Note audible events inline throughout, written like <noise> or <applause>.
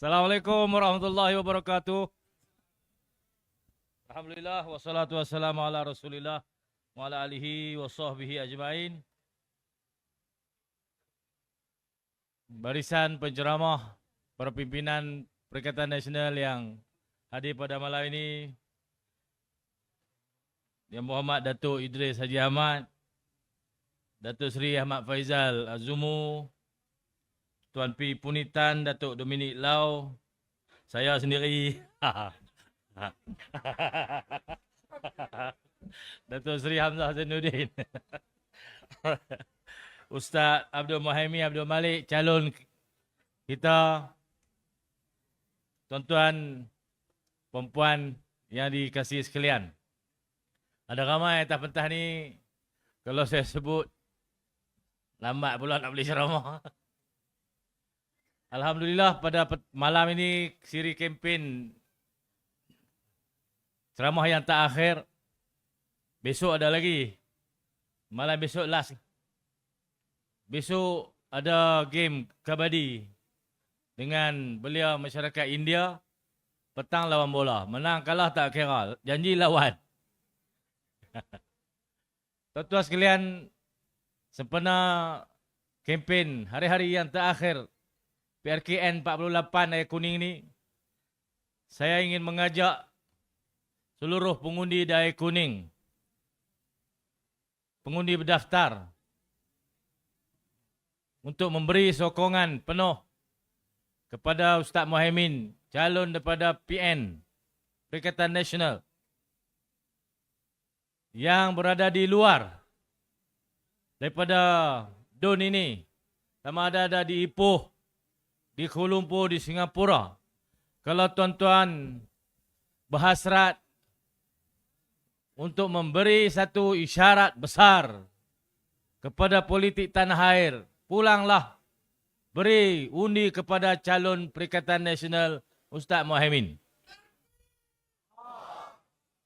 Assalamualaikum warahmatullahi wabarakatuh. Alhamdulillah wassalatu wassalamu ala Rasulillah wa ala alihi wa sahbihi ajmain. Barisan penceramah para pimpinan Perikatan Nasional yang hadir pada malam ini Yang Muhammad Datuk Idris Haji Ahmad Datuk Seri Ahmad Faizal Azumu Tuan P. Punitan, Datuk Dominik Lau, saya sendiri. <laughs> Datuk Seri Hamzah Zainuddin. <laughs> Ustaz Abdul Muhaimi Abdul Malik, calon kita. Tuan-tuan, perempuan yang dikasihi sekalian. Ada ramai atas pentah ni, kalau saya sebut, lambat pula nak beli ceramah. <laughs> Alhamdulillah pada malam ini siri kempen ceramah yang tak akhir. Besok ada lagi. Malam besok last. Besok ada game kabadi dengan belia masyarakat India. Petang lawan bola. Menang kalah tak kira. Janji lawan. <laughs> Tuan-tuan sekalian, sempena kempen hari-hari yang terakhir PRKN 48 air kuning ni saya ingin mengajak seluruh pengundi di air kuning pengundi berdaftar untuk memberi sokongan penuh kepada Ustaz Mohaimin calon daripada PN Perikatan Nasional yang berada di luar daripada DON ini. Sama ada ada di Ipoh di Kuala Lumpur, di Singapura. Kalau tuan-tuan berhasrat untuk memberi satu isyarat besar kepada politik tanah air, pulanglah beri undi kepada calon Perikatan Nasional Ustaz Mohaimin.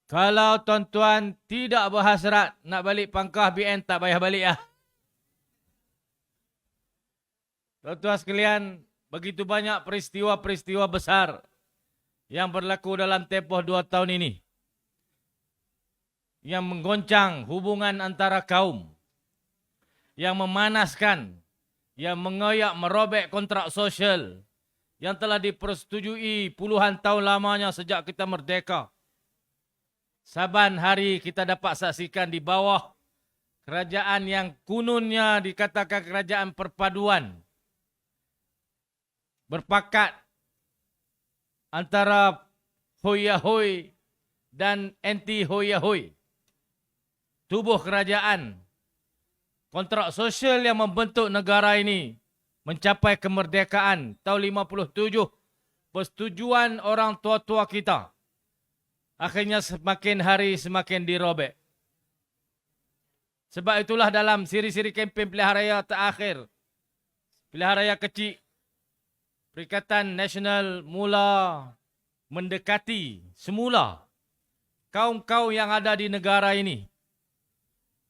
Kalau tuan-tuan tidak berhasrat nak balik pangkah BN, tak payah balik lah. Tuan-tuan sekalian, begitu banyak peristiwa-peristiwa besar yang berlaku dalam tempoh dua tahun ini yang menggoncang hubungan antara kaum, yang memanaskan, yang mengoyak merobek kontrak sosial yang telah dipersetujui puluhan tahun lamanya sejak kita merdeka. Saban hari kita dapat saksikan di bawah kerajaan yang kununnya dikatakan kerajaan perpaduan berpakat antara hoyahoy dan anti hoyahoy. Tubuh kerajaan, kontrak sosial yang membentuk negara ini mencapai kemerdekaan tahun 57 persetujuan orang tua-tua kita akhirnya semakin hari semakin dirobek. Sebab itulah dalam siri-siri kempen pilihan raya terakhir, pilihan raya kecil Perikatan Nasional mula mendekati semula kaum-kaum yang ada di negara ini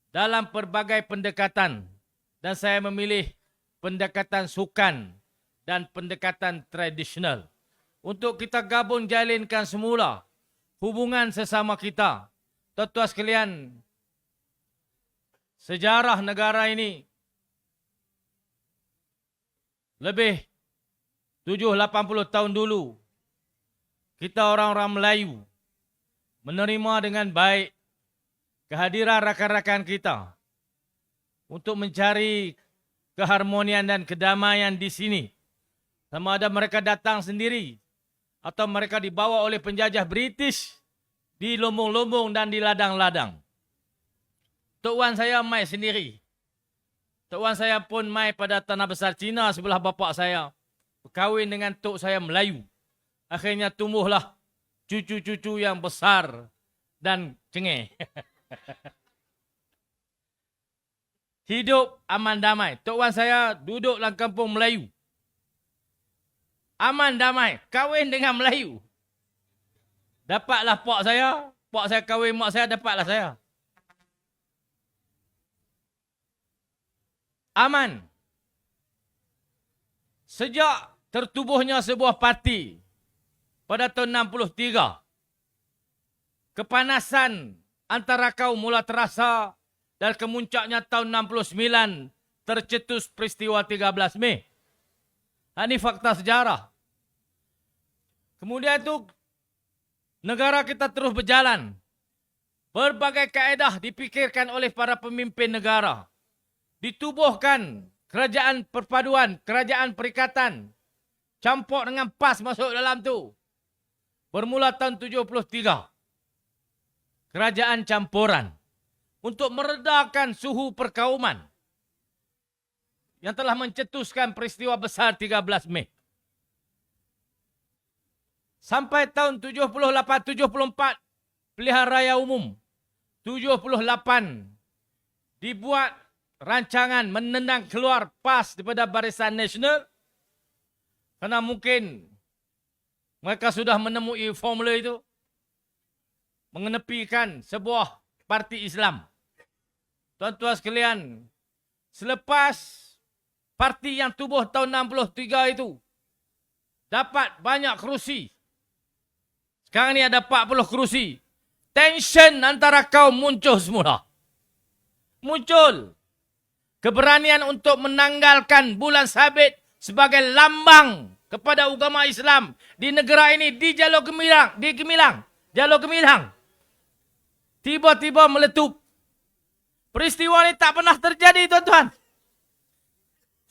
dalam pelbagai pendekatan dan saya memilih pendekatan sukan dan pendekatan tradisional untuk kita gabung jalinkan semula hubungan sesama kita. Tuan-tuan sekalian, sejarah negara ini lebih Tujuh, lapan puluh tahun dulu, kita orang-orang Melayu menerima dengan baik kehadiran rakan-rakan kita untuk mencari keharmonian dan kedamaian di sini. Sama ada mereka datang sendiri atau mereka dibawa oleh penjajah British di lumbung-lumbung dan di ladang-ladang. Tok Wan saya mai sendiri. Tok Wan saya pun mai pada tanah besar Cina sebelah bapa saya berkahwin dengan tok saya Melayu. Akhirnya tumbuhlah cucu-cucu yang besar dan cengeh. <laughs> Hidup aman damai. Tok Wan saya duduk dalam kampung Melayu. Aman damai. Kahwin dengan Melayu. Dapatlah pak saya. Pak saya kahwin mak saya, dapatlah saya. Aman. Sejak tertubuhnya sebuah parti pada tahun 63. Kepanasan antara kaum mula terasa dan kemuncaknya tahun 69 tercetus peristiwa 13 Mei. Ini fakta sejarah. Kemudian itu negara kita terus berjalan. Berbagai kaedah dipikirkan oleh para pemimpin negara. Ditubuhkan kerajaan perpaduan, kerajaan perikatan. Campur dengan PAS masuk dalam tu. Bermula tahun 73 kerajaan campuran. Untuk meredakan suhu perkauman. Yang telah mencetuskan peristiwa besar 13 Mei. Sampai tahun 78-74, pilihan raya umum. 78 dibuat rancangan menendang keluar PAS daripada Barisan Nasional kerana mungkin mereka sudah menemui formula itu mengenepikan sebuah parti Islam. Tuan-tuan sekalian, selepas parti yang tubuh tahun 63 itu dapat banyak kerusi. Sekarang ni ada 40 kerusi. Tension antara kaum muncul semula. Muncul keberanian untuk menanggalkan bulan sabit sebagai lambang kepada agama Islam di negara ini di Jalur Gemilang, di Gemilang, Jalur Gemilang tiba-tiba meletup. Peristiwa ini tak pernah terjadi, tuan-tuan.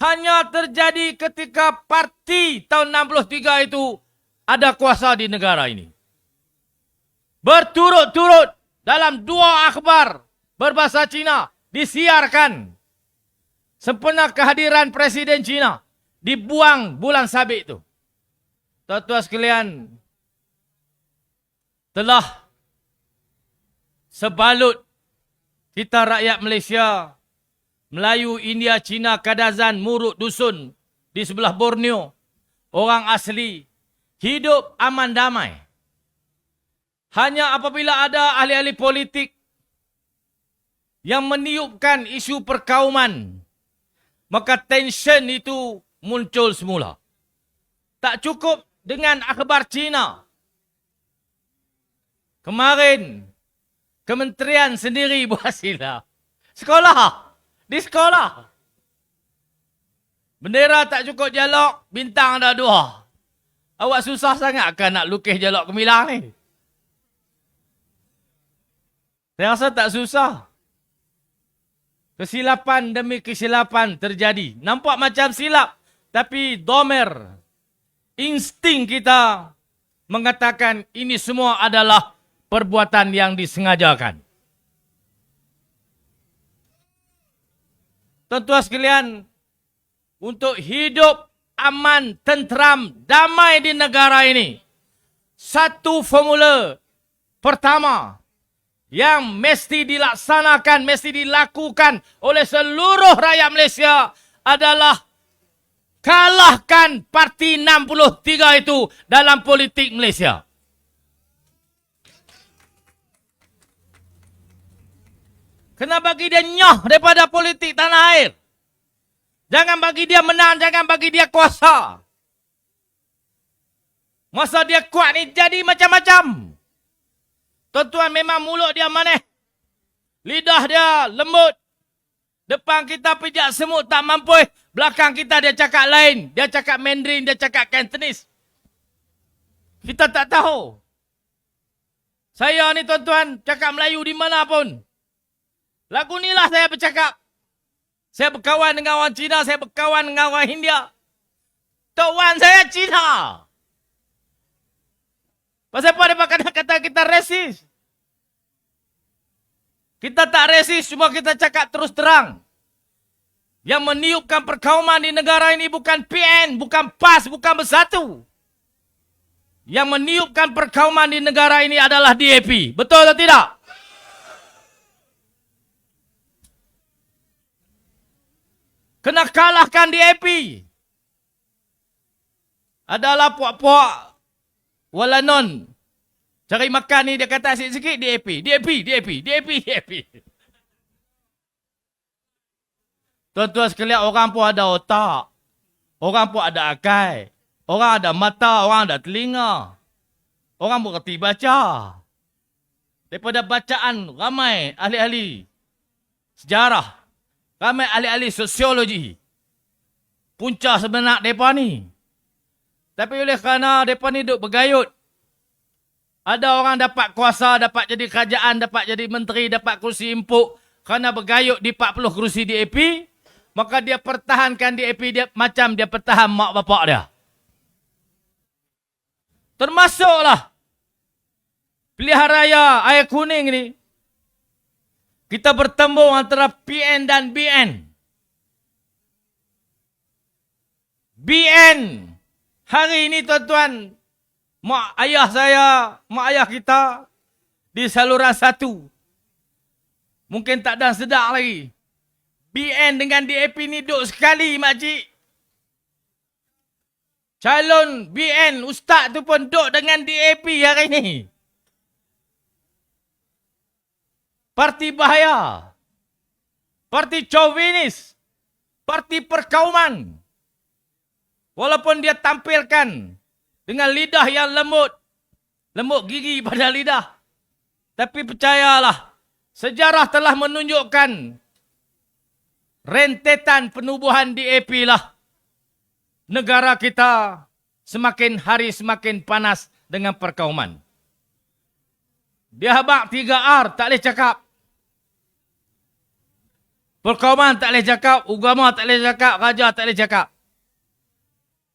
Hanya terjadi ketika parti tahun 63 itu ada kuasa di negara ini. Berturut-turut dalam dua akhbar berbahasa Cina disiarkan. Sempena kehadiran Presiden Cina dibuang bulan sabit itu. Tuan-tuan sekalian, telah sebalut kita rakyat Malaysia, Melayu, India, Cina, Kadazan, Murut, Dusun di sebelah Borneo, orang asli, hidup aman damai. Hanya apabila ada ahli-ahli politik yang meniupkan isu perkauman, maka tension itu muncul semula. Tak cukup dengan akhbar Cina. Kemarin, Kementerian sendiri <laughs> buat silap. Sekolah. Di sekolah. Bendera tak cukup jalok, bintang ada dua. Awak susah sangat kan nak lukis jalok kemilang ni? Saya rasa tak susah. Kesilapan demi kesilapan terjadi. Nampak macam silap. Tapi domer, insting kita mengatakan ini semua adalah perbuatan yang disengajakan. Tuan-tuan sekalian, untuk hidup aman, tentram, damai di negara ini, satu formula pertama yang mesti dilaksanakan, mesti dilakukan oleh seluruh rakyat Malaysia adalah kalahkan parti 63 itu dalam politik Malaysia. Kena bagi dia nyoh daripada politik tanah air. Jangan bagi dia menang, jangan bagi dia kuasa. Masa dia kuat ni jadi macam-macam. Tuan-tuan memang mulut dia manis. Lidah dia lembut. Depan kita pijak semut tak mampu. Belakang kita dia cakap lain. Dia cakap Mandarin, dia cakap Cantonese. Kita tak tahu. Saya ni tuan-tuan cakap Melayu di mana pun. Lagu ni lah saya bercakap. Saya berkawan dengan orang Cina, saya berkawan dengan orang India. Tuan saya Cina. Pasal apa dia kata kita resis? Kita tak resis, cuma kita cakap terus terang. Yang meniupkan perkauman di negara ini bukan PN, bukan PAS, bukan bersatu. Yang meniupkan perkauman di negara ini adalah DAP. Betul atau tidak? Kena kalahkan DAP. Adalah puak-puak walanon. Cari makan ni dia kata sikit-sikit DAP. DAP, DAP, DAP, DAP. Tuan-tuan sekalian orang pun ada otak. Orang pun ada akal. Orang ada mata, orang ada telinga. Orang mengerti baca. Daripada bacaan ramai ahli-ahli sejarah. Ramai ahli-ahli sosiologi. Punca sebenar mereka ni. Tapi oleh kerana mereka ni duduk bergayut. Ada orang dapat kuasa, dapat jadi kerajaan, dapat jadi menteri, dapat kursi empuk. Kerana bergayut di 40 kursi DAP. Maka dia pertahankan DAP dia macam dia pertahan mak bapak dia. Termasuklah pilihan raya air kuning ni. Kita bertemu antara PN dan BN. BN hari ini tuan-tuan mak ayah saya, mak ayah kita di saluran satu. Mungkin tak ada sedar lagi. BN dengan DAP ni duduk sekali makcik. Calon BN ustaz tu pun duduk dengan DAP hari ni. Parti bahaya. Parti chauvinis. Parti perkauman. Walaupun dia tampilkan dengan lidah yang lembut. Lembut gigi <laughs> pada lidah. Tapi percayalah. Sejarah telah menunjukkan rentetan penubuhan DAP lah. Negara kita semakin hari semakin panas dengan perkauman. Dia habak 3R tak boleh cakap. Perkauman tak boleh cakap, agama tak boleh cakap, raja tak boleh cakap.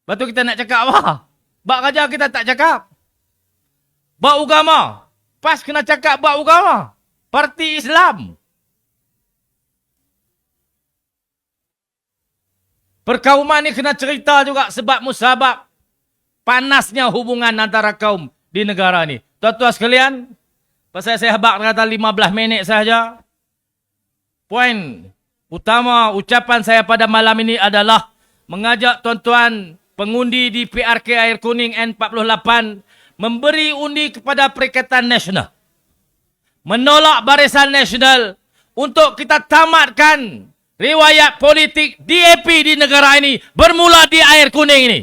Lepas tu kita nak cakap apa? Bak raja kita tak cakap. Bak agama. Pas kena cakap bak agama. Parti Islam. Perkauman ni kena cerita juga sebab musabab panasnya hubungan antara kaum di negara ni. Tuan-tuan sekalian, pasal saya habak kata 15 minit saja. Poin utama ucapan saya pada malam ini adalah mengajak tuan-tuan pengundi di PRK Air Kuning N48 memberi undi kepada Perikatan Nasional. Menolak Barisan Nasional untuk kita tamatkan riwayat politik DAP di negara ini bermula di Air Kuning ini.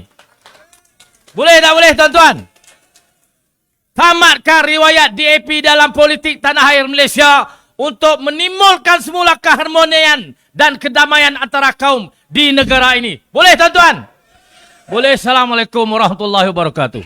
Boleh tak boleh tuan-tuan? Tamatkan riwayat DAP dalam politik tanah air Malaysia untuk menimbulkan semula keharmonian dan kedamaian antara kaum di negara ini. Boleh tuan-tuan? Boleh. Assalamualaikum warahmatullahi wabarakatuh.